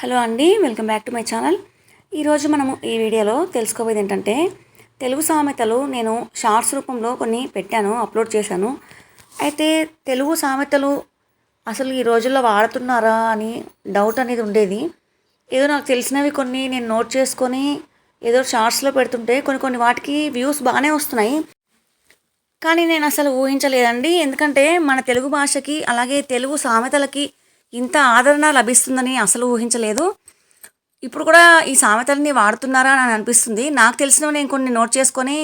Hello అండి welcome back to my channel. ఈరోజు మనము ఈ వీడియోలో తెలుసుకోబోయేది ఏంటంటే తెలుగు సామెతలు నేను షార్ట్స్ రూపంలో కొన్ని పెట్టాను అప్లోడ్ చేశాను. అయితే తెలుగు సామెతలు అసలు ఈ రోజుల్లో వాడుతున్నారా అని డౌట్ అనేది ఉండేది. ఏదో నాకు తెలిసినవి కొన్ని నేను నోట్ చేసుకొని ఏదో షార్ట్స్లో పెడుతుంటే కొన్ని కొన్ని వాటికి వ్యూస్ బాగానే వస్తున్నాయి. కానీ నేను అసలు ఊహించలేదండి. ఎందుకంటే మన తెలుగు భాషకి అలాగే తెలుగు సామెతలకి ఇంత ఆదరణ లభిస్తుందని అసలు ఊహించలేదు. ఇప్పుడు కూడా ఈ సామెతల్ని వాడుతున్నారా అని అనిపిస్తుంది. నాకు తెలిసినవి నేను కొన్ని నోట్ చేసుకొని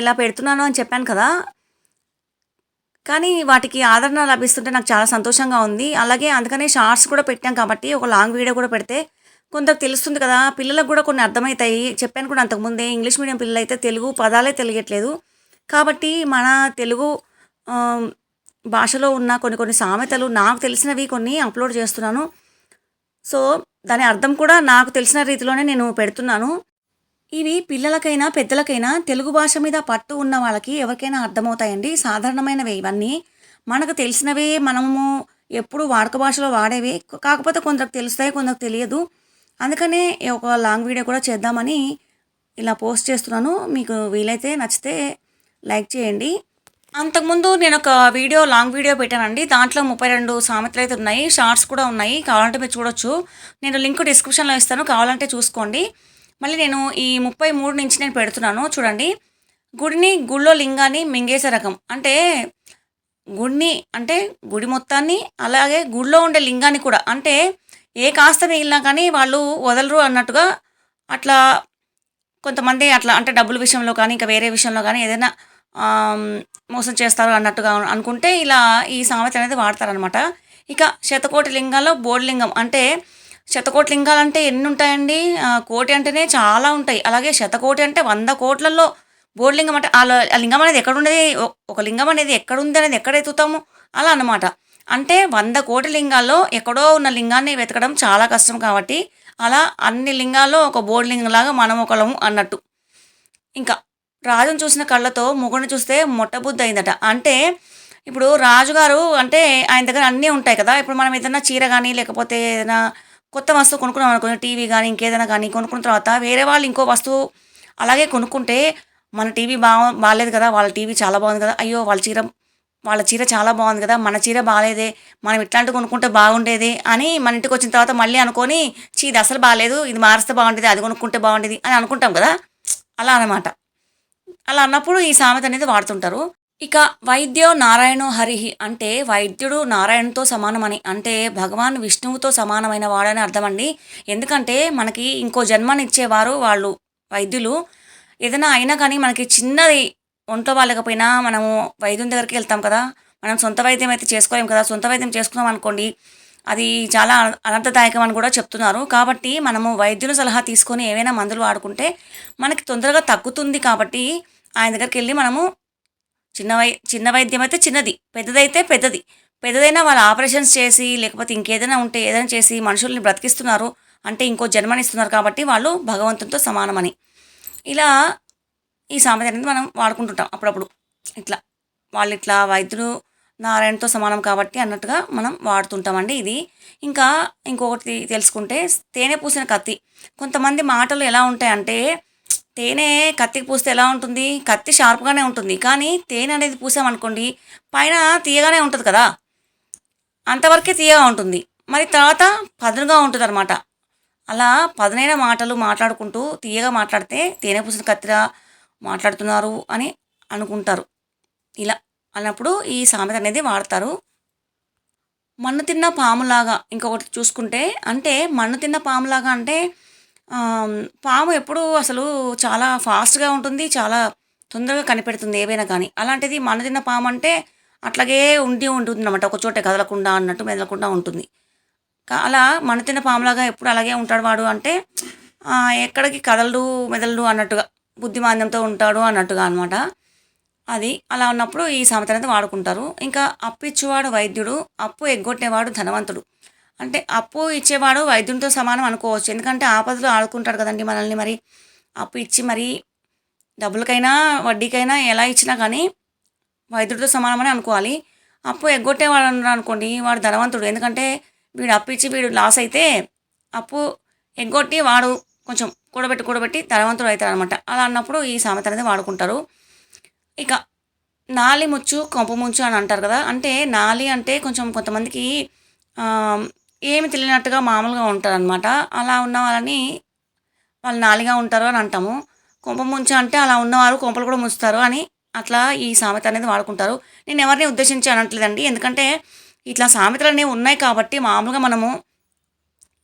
ఇలా పెడుతున్నాను అని చెప్పాను కదా. కానీ వాటికి ఆదరణ లభిస్తుంటే నాకు చాలా సంతోషంగా ఉంది. అలాగే అందుకనే షార్ట్స్ కూడా పెట్టాం కాబట్టి ఒక లాంగ్ వీడియో కూడా పెడితే కొంత తెలుస్తుంది కదా. పిల్లలకు కూడా కొన్ని అర్థమవుతాయి. చెప్పాను కూడా అంతకుముందే ఇంగ్లీష్ మీడియం పిల్లలు అయితే తెలుగు పదాలే తెలియట్లేదు. కాబట్టి మన తెలుగు భాషలో ఉన్న కొన్ని కొన్ని సామెతలు నాకు తెలిసినవి కొన్ని అప్లోడ్ చేస్తున్నాను. సో దాని అర్థం కూడా నాకు తెలిసిన రీతిలోనే నేను పెడుతున్నాను. ఇవి పిల్లలకైనా పెద్దలకైనా తెలుగు భాష మీద పట్టు ఉన్న వాళ్ళకి ఎవరికైనా అర్థమవుతాయండి. సాధారణమైనవే ఇవన్నీ. మనకు తెలిసినవే మనము ఎప్పుడు వాడుక భాషలో వాడేవి. కాకపోతే కొందరికి తెలుస్తాయి కొందరికి తెలియదు. అందుకనే ఒక లాంగ్ వీడియో కూడా చేద్దామని ఇలా పోస్ట్ చేస్తున్నాను. మీకు వీలైతే నచ్చితే లైక్ చేయండి. అంతకుముందు నేను ఒక వీడియో లాంగ్ వీడియో పెట్టానండి. దాంట్లో ముప్పై రెండు సామెతలు అయితే ఉన్నాయి. షార్ట్స్ కూడా ఉన్నాయి. కావాలంటే మీరు చూడొచ్చు. నేను లింక్ డిస్క్రిప్షన్లో ఇస్తాను. కావాలంటే చూసుకోండి. మళ్ళీ నేను ఈ ముప్పై మూడు నుంచి నేను పెడుతున్నాను. చూడండి. గుడిని గుళ్ళో లింగాన్ని మింగేసే రకం. అంటే గుడిని అంటే గుడి మొత్తాన్ని అలాగే గుడిలో ఉండే లింగాన్ని కూడా. అంటే ఏ కాస్త మిగిలినా కానీ వాళ్ళు వదలరు అన్నట్టుగా అట్లా కొంతమంది అట్లా అంటే డబ్బుల విషయంలో కానీ ఇంకా వేరే విషయంలో కానీ ఏదైనా మోసం చేస్తారు అన్నట్టుగా అనుకుంటే ఇలా ఈ సామెత అనేది వాడతారనమాట ఇక శతకోటి లింగాల్లో బోర్డలింగం అంటే శతకోటి లింగాలు అంటే ఎన్ని ఉంటాయండి? కోటి అంటేనే చాలా ఉంటాయి. అలాగే శతకోటి అంటే వంద కోట్లలో బోర్డ్లింగం అంటే ఆ లింగం అనేది ఎక్కడ ఉండేది ఒక లింగం అనేది ఎక్కడ ఉంది అనేది ఎక్కడ ఎత్తుతాము అలా అనమాట అంటే వంద కోటి లింగాల్లో ఎక్కడో ఉన్న లింగాన్ని వెతకడం చాలా కష్టం కాబట్టి అలా అన్ని లింగాల్లో ఒక బోర్డు లింగంలాగా మనం ఒకలము అన్నట్టు. ఇంకా రాజును చూసిన కళ్ళతో మొగుడిని చూస్తే మొట్టబుద్ధి అయిందట అంటే ఇప్పుడు రాజుగారు అంటే ఆయన దగ్గర అన్నీ ఉంటాయి కదా. ఇప్పుడు మనం ఏదైనా చీర కానీ లేకపోతే ఏదైనా కొత్త వస్తువు కొనుక్కున్నాం అనుకో టీవీ కానీ ఇంకేదైనా కానీ కొనుక్కున్న తర్వాత వేరే వాళ్ళు ఇంకో వస్తువు అలాగే కొనుక్కుంటే మన టీవీ బా బాగాలేదు కదా. వాళ్ళ టీవీ చాలా బాగుంది కదా. అయ్యో వాళ్ళ చీర వాళ్ళ చీర చాలా బాగుంది కదా. మన చీర బాగాలేదే మనం ఇట్లాంటివి కొనుక్కుంటే బాగుండేది అని మన ఇంటికి వచ్చిన తర్వాత మళ్ళీ అనుకొని చీ ఇది అసలు బాగాలేదు ఇది మారిస్తే బాగుండేది. అది కొనుక్కుంటే బాగుండేది అని అనుకుంటాం కదా. అలా అన్నమాట. అలా అన్నప్పుడు ఈ సామెత అనేది వాడుతుంటారు. ఇక వైద్యో నారాయణో హరిహి అంటే వైద్యుడు నారాయణతో సమానమని అంటే భగవాన్ విష్ణువుతో సమానమైన వాడని అర్థం అండి ఎందుకంటే మనకి ఇంకో జన్మనిచ్చేవారు వాళ్ళు వైద్యులు. ఏదైనా అయినా కానీ మనకి చిన్నది ఒంట్లో వాళ్ళకపోయినా మనము వైద్యుని దగ్గరికి వెళ్తాం కదా. మనం సొంత వైద్యం అయితే చేసుకోలేం కదా. సొంత వైద్యం చేసుకున్నాం అనుకోండి అది చాలా అనర్థదాయకం అని కూడా చెప్తున్నారు. కాబట్టి మనము వైద్యుని సలహా తీసుకొని ఏవైనా మందులు వాడుకుంటే మనకి తొందరగా తగ్గుతుంది కాబట్టి ఆయన దగ్గరికి వెళ్ళి మనము చిన్న వై చిన్న వైద్యం అయితే చిన్నది పెద్దదైతే పెద్దది. పెద్దదైనా వాళ్ళు ఆపరేషన్స్ చేసి లేకపోతే ఇంకేదైనా ఉంటే ఏదైనా చేసి మనుషుల్ని బ్రతికిస్తున్నారు అంటే ఇంకో జన్మనిస్తున్నారు కాబట్టి వాళ్ళు భగవంతునితో సమానమని. ఇలా ఈ సామెత అనేది మనం వాడుకుంటుంటాం అప్పుడప్పుడు. ఇట్లా వాళ్ళు ఇట్లా వైద్యులు నారాయణతో సమానం కాబట్టి అన్నట్టుగా మనం వాడుతుంటామండి ఇది. ఇంకా ఇంకొకటి తెలుసుకుంటే తేనె పూసిన కత్తి. కొంతమంది మాటలు ఎలా ఉంటాయంటే తేనె కత్తికి పూస్తే ఎలా ఉంటుంది? కత్తి షార్ప్గానే ఉంటుంది. కానీ తేనె అనేది పూసామనుకోండి పైన తీయగానే ఉంటుంది కదా? అంతవరకే తీయగా ఉంటుంది. మరి తర్వాత పదునుగా ఉంటుంది అనమాట అలా పదునైన మాటలు మాట్లాడుకుంటూ తీయగా మాట్లాడితే తేనె పూసిన కత్తిరా మాట్లాడుతున్నారు అని అనుకుంటారు. ఇలా అన్నప్పుడు ఈ సామెత అనేది వాడతారు. మన్ను తిన్న పాములాగా ఇంకొకటి చూసుకుంటే అంటే మన్ను తిన్న పాములాగా అంటే పాము ఎప్పుడు అసలు చాలా ఫాస్ట్గా ఉంటుంది చాలా తొందరగా కనిపెడుతుంది ఏవైనా కానీ. అలాంటిది మన తిన్న పాము అంటే అట్లాగే ఉండి ఉంటుంది అనమాట ఒక చోటే కదలకుండా అన్నట్టు మెదలకుండా ఉంటుంది. కా- అలా మన తిన్న పాములాగా ఎప్పుడు అలాగే ఉంటాడు వాడు అంటే ఎక్కడికి కదలడు మెదలడు అన్నట్టుగా బుద్ధిమాంద్యంతో ఉంటాడు అన్నట్టుగా అనమాట అది అలా ఉన్నప్పుడు ఈ సామెత అనేది వాడుకుంటారు. ఇంకా అప్పు ఇచ్చేవాడు వైద్యుడు అప్పు ఎగ్గొట్టేవాడు ధనవంతుడు. అంటే అప్పు ఇచ్చేవాడు వైద్యునితో సమానం అనుకోవచ్చు. ఎందుకంటే ఆపదలు ఆడుకుంటాడు కదండి మనల్ని మరి. అప్పు ఇచ్చి మరి డబ్బులకైనా వడ్డీకైనా ఎలా ఇచ్చినా కానీ వైద్యుడితో సమానమని అనుకోవాలి. అప్పు ఎగ్గొట్టేవాడు అన్నారు అనుకోండి వాడు ధనవంతుడు. ఎందుకంటే వీడు అప్పు ఇచ్చి వీడు లాస్ అయితే అప్పు ఎగ్గొట్టి వాడు కొంచెం కూడబెట్టి కూడబెట్టి ధనవంతుడు అవుతాడు అనమాట అలా అన్నప్పుడు ఈ సామెత అనేది వాడుకుంటారు. ఇక నాలి ముచ్చు కొంప ముంచు అని అంటారు కదా. అంటే నాలి అంటే కొంచెం కొంతమందికి ఏమి తెలియనట్టుగా మామూలుగా ఉంటారు అనమాట అలా ఉన్న వాళ్ళని వాళ్ళు నాలిగా ఉంటారు అని అంటాము. కొంప ముంచు అంటే అలా ఉన్నవారు కొంపలు కూడా ముంచుతారు అని అట్లా ఈ సామెత అనేది వాడుకుంటారు. నేను ఎవరిని ఉద్దేశించి అనట్లేదండి. ఎందుకంటే ఇట్లా సామెతలు అనేవి ఉన్నాయి కాబట్టి మామూలుగా మనము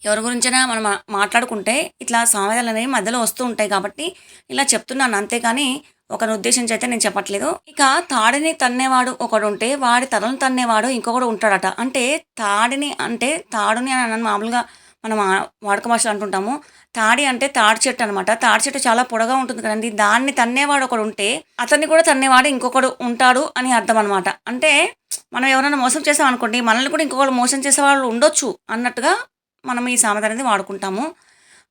ఎవరి గురించైనా మనం మాట్లాడుకుంటే ఇట్లా సామెతలు అనేవి మధ్యలో వస్తూ ఉంటాయి కాబట్టి ఇలా చెప్తున్నాను అంతేకాని ఒకరి ఉద్దేశించి అయితే నేను చెప్పట్లేదు. ఇక తాడిని తన్నేవాడు ఒకడు ఉంటే వాడి తలను తన్నేవాడు ఇంకొకడు ఉంటాడట. అంటే తాడిని అంటే తాడుని అని అన్నాను మామూలుగా మనం వాడుక భాషలో అంటుంటాము. తాడి అంటే తాడి చెట్టు అనమాట తాడి చెట్టు చాలా పొడగా ఉంటుంది కదండి. దాన్ని తన్నేవాడు ఒకడు ఉంటే అతన్ని కూడా తన్నేవాడు ఇంకొకడు ఉంటాడు అని అర్థం అనమాట అంటే మనం ఎవరైనా మోసం చేసాం అనుకోండి మనల్ని కూడా ఇంకొకడు మోసం చేసేవాళ్ళు ఉండొచ్చు అన్నట్టుగా మనం ఈ సామెత అనేది వాడుకుంటాము.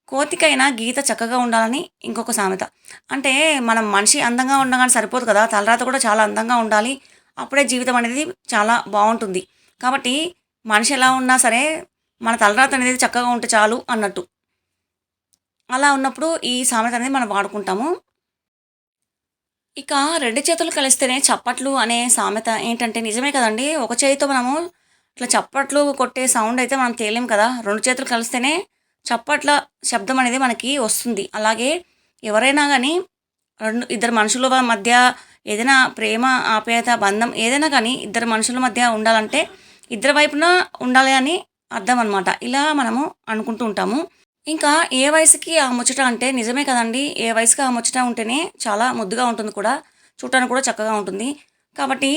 కోతికైనా గీత చక్కగా ఉండాలని ఇంకొక సామెత. అంటే మనం మనిషి అందంగా ఉండగానే సరిపోదు కదా తలరాత కూడా చాలా అందంగా ఉండాలి. అప్పుడే జీవితం అనేది చాలా బాగుంటుంది. కాబట్టి మనిషి ఎలా ఉన్నా సరే మన తలరాత అనేది చక్కగా ఉంటే చాలు అన్నట్టు. అలా ఉన్నప్పుడు ఈ సామెత అనేది మనం వాడుకుంటాము. ఇక రెండు చేతులు కలిస్తేనే చప్పట్లు అనే సామెత ఏంటంటే నిజమే కదండి. ఒక చేతితో మనము ఇట్లా చప్పట్లు కొట్టే సౌండ్ అయితే మనం తేలేం కదా. రెండు చేతులు కలిస్తేనే చప్పట్ల శబ్దం అనేది మనకి వస్తుంది. అలాగే ఎవరైనా కానీ రెండు ఇద్దరు మనుషుల మధ్య ఏదైనా ప్రేమ ఆప్యాయత బంధం ఏదైనా కానీ ఇద్దరు మనుషుల మధ్య ఉండాలంటే ఇద్దరి వైపున ఉండాలి అని అర్థం అనమాట ఇలా మనము అనుకుంటూ ఉంటాము. ఇంకా ఏ వయసుకి ఆ ముచ్చట అంటే నిజమే కదండి. ఏ వయసుకి ఆ ముచ్చట ఉంటేనే చాలా ముద్దుగా ఉంటుంది కూడా. చూడటానికి కూడా చక్కగా ఉంటుంది. కాబట్టి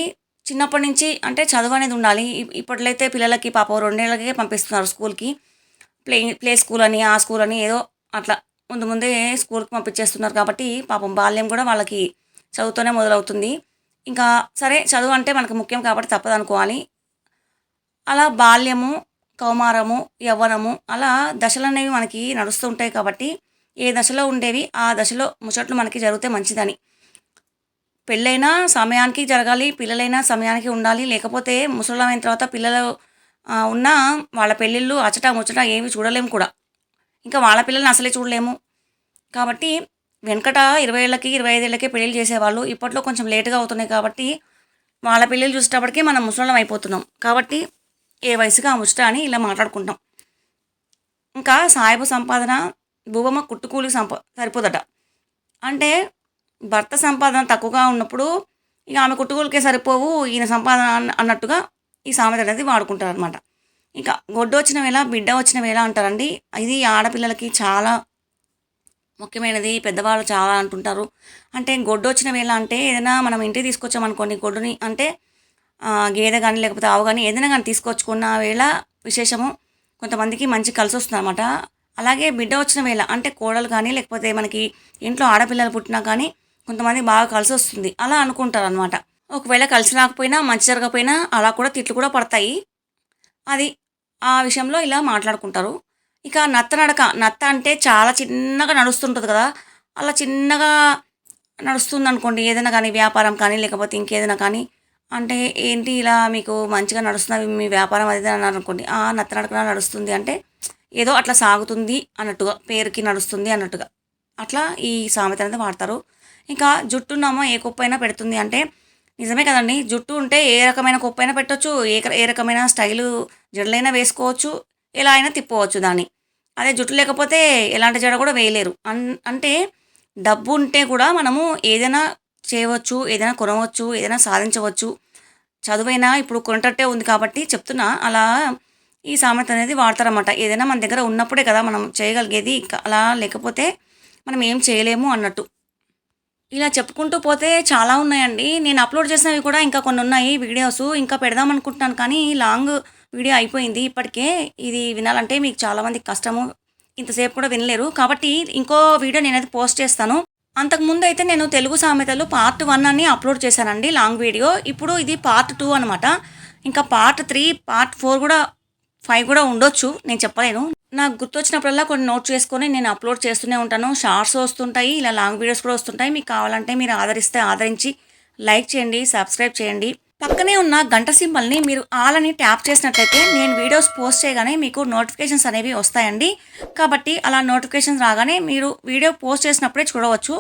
చిన్నప్పటి నుంచి అంటే చదువు అనేది ఉండాలి. ఇప్పట్లయితే ఇప్పట్లో అయితే పిల్లలకి పాపం రెండేళ్ళకే పంపిస్తున్నారు స్కూల్కి. ప్లే ప్లే స్కూల్ అని ఆ స్కూల్ అని ఏదో అట్లా ముందు ముందే స్కూల్కి పంపించేస్తున్నారు కాబట్టి పాపం బాల్యం కూడా వాళ్ళకి చదువుతోనే మొదలవుతుంది. ఇంకా సరే చదువు అంటే మనకు ముఖ్యం కాబట్టి తప్పదు అనుకోవాలి. అలా బాల్యము కౌమారము యవ్వనము అలా దశలు అనేవి మనకి నడుస్తూ ఉంటాయి కాబట్టి ఏ దశలో ఉండేవి ఆ దశలో ముచ్చట్లు మనకి జరిగితే మంచిదని. పెళ్ళైనా సమయానికి జరగాలి పిల్లలైనా సమయానికి ఉండాలి. లేకపోతే ముసలమైన తర్వాత పిల్లలు ఉన్న వాళ్ళ పెళ్ళిళ్ళు అచ్చట ముచ్చట ఏమి చూడలేము కూడా. ఇంకా వాళ్ళ పిల్లల్ని అసలే చూడలేము. కాబట్టి వెనకట ఇరవై ఏళ్ళకి ఇరవై ఐదేళ్ళకి పెళ్ళిళ్ళు చేసేవాళ్ళు ఇప్పట్లో కొంచెం లేటుగా అవుతున్నాయి కాబట్టి వాళ్ళ పెళ్ళిళ్ళు చూసేటప్పటికి మనం ముసలం అయిపోతున్నాం. కాబట్టి ఏ వయసుగా ఆ ముచ్చట అని ఇలా మాట్లాడుకుంటాం ఇంకా సాయబు సంపాదన భూబమ్మ కుట్టుకూలి సంప సరిపోదట. అంటే భర్త సంపాదన తక్కువగా ఉన్నప్పుడు ఇక ఆమె కుట్టుకూలికే సరిపోవు ఈయన సంపాదన అన్నట్టుగా ఈ సామెత అనేది వాడుకుంటారు అనమాట ఇంకా గొడ్డు వచ్చిన వేళ బిడ్డ వచ్చిన వేళ అంటారండి. ఇది ఆడపిల్లలకి చాలా ముఖ్యమైనది పెద్దవాళ్ళు చాలా అంటుంటారు. అంటే గొడ్డు వచ్చిన వేళ అంటే ఏదైనా మనం ఇంటికి తీసుకొచ్చామనుకోండి గొడ్డుని అంటే గేదె కానీ లేకపోతే ఆవు కానీ ఏదైనా కానీ తీసుకొచ్చుకున్న వేళ విశేషము కొంతమందికి మంచి కలిసి వస్తుంది అనమాట అలాగే బిడ్డ వచ్చిన వేళ అంటే కోడలు కానీ లేకపోతే మనకి ఇంట్లో ఆడపిల్లలు పుట్టినా కానీ కొంతమంది బాగా కలిసి వస్తుంది. అలా అనుకుంటారు అనమాట ఒకవేళ కలిసి రాకపోయినా మంచి జరగకపోయినా అలా కూడా తిట్లు కూడా పడతాయి. అది ఆ విషయంలో ఇలా మాట్లాడుకుంటారు. ఇక నత్త నడక నత్త అంటే చాలా చిన్నగా నడుస్తుంటుంది కదా. అలా చిన్నగా నడుస్తుంది అనుకోండి ఏదైనా కానీ వ్యాపారం కానీ లేకపోతే ఇంకేదైనా కానీ అంటే ఏంటి ఇలా మీకు మంచిగా నడుస్తున్నది మీ వ్యాపారం అది అన్నారు అనుకోండి ఆ నత్త నడకన నడుస్తుంది అంటే ఏదో అట్లా సాగుతుంది అన్నట్టుగా పేరుకి నడుస్తుంది అన్నట్టుగా. అట్లా ఈ సామెత అనేది వాడతారు. ఇంకా జుట్టున్నామో ఏ కుప్పైనా పెడుతుంది అంటే నిజమే కదండి. జుట్టు ఉంటే ఏ రకమైన కుప్పైనా అయినా పెట్టొచ్చు ఏ ఏ రకమైన స్టైలు జడలైనా వేసుకోవచ్చు ఎలా అయినా తిప్పవచ్చు దాన్ని. అదే జుట్టు లేకపోతే ఎలాంటి జడ కూడా వేయలేరు. అన్ అంటే డబ్బు ఉంటే కూడా మనము ఏదైనా చేయవచ్చు ఏదైనా కొనవచ్చు ఏదైనా సాధించవచ్చు. చదువైనా ఇప్పుడు కొనటట్టే ఉంది కాబట్టి చెప్తున్నా. అలా ఈ సామెత అనేది వాడతారన్నమాట. ఏదైనా మన దగ్గర ఉన్నప్పుడే కదా మనం చేయగలిగేది. ఇంకా అలా లేకపోతే మనం ఏం చేయలేము అన్నట్టు. ఇలా చెప్పుకుంటూ పోతే చాలా ఉన్నాయండి. నేను అప్లోడ్ చేసినవి కూడా ఇంకా కొన్ని ఉన్నాయి వీడియోస్. ఇంకా పెడదాం అనుకుంటున్నాను కానీ లాంగ్ వీడియో అయిపోయింది ఇప్పటికే. ఇది వినాలంటే మీకు చాలామంది కష్టము. ఇంతసేపు కూడా వినలేరు. కాబట్టి ఇంకో వీడియో నేనైతే పోస్ట్ చేస్తాను. అంతకుముందు అయితే నేను తెలుగు సామెతలు పార్ట్ వన్ అని అప్లోడ్ చేశానండి లాంగ్ వీడియో. ఇప్పుడు ఇది పార్ట్ టూ అనమాట ఇంకా పార్ట్ త్రీ పార్ట్ ఫోర్ కూడా ఫైవ్ కూడా ఉండొచ్చు. నేను చెప్పలేను. నాకు గుర్తొచ్చినప్పుడల్లా కొన్ని నోట్ చేసుకొని నేను అప్లోడ్ చేస్తూనే ఉంటాను. షార్ట్స్ వస్తుంటాయి ఇలా లాంగ్ వీడియోస్ కూడా వస్తుంటాయి. మీకు కావాలంటే మీరు ఆదరిస్తే ఆదరించి లైక్ చేయండి సబ్స్క్రైబ్ చేయండి. పక్కనే ఉన్న గంట సింబల్ని మీరు ఆల్ అని ట్యాప్ చేసినట్లయితే నేను వీడియోస్ పోస్ట్ చేయగానే మీకు నోటిఫికేషన్స్ అనేవి వస్తాయండి. కాబట్టి అలా నోటిఫికేషన్స్ రాగానే మీరు వీడియో పోస్ట్ చేసినప్పుడే చూడవచ్చు.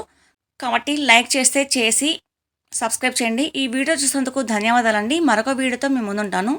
కాబట్టి లైక్ చేస్తే చేసి సబ్స్క్రైబ్ చేయండి. ఈ వీడియో చూసినందుకు ధన్యవాదాలండి. మరొక వీడియోతో మీ ముందుంటాను.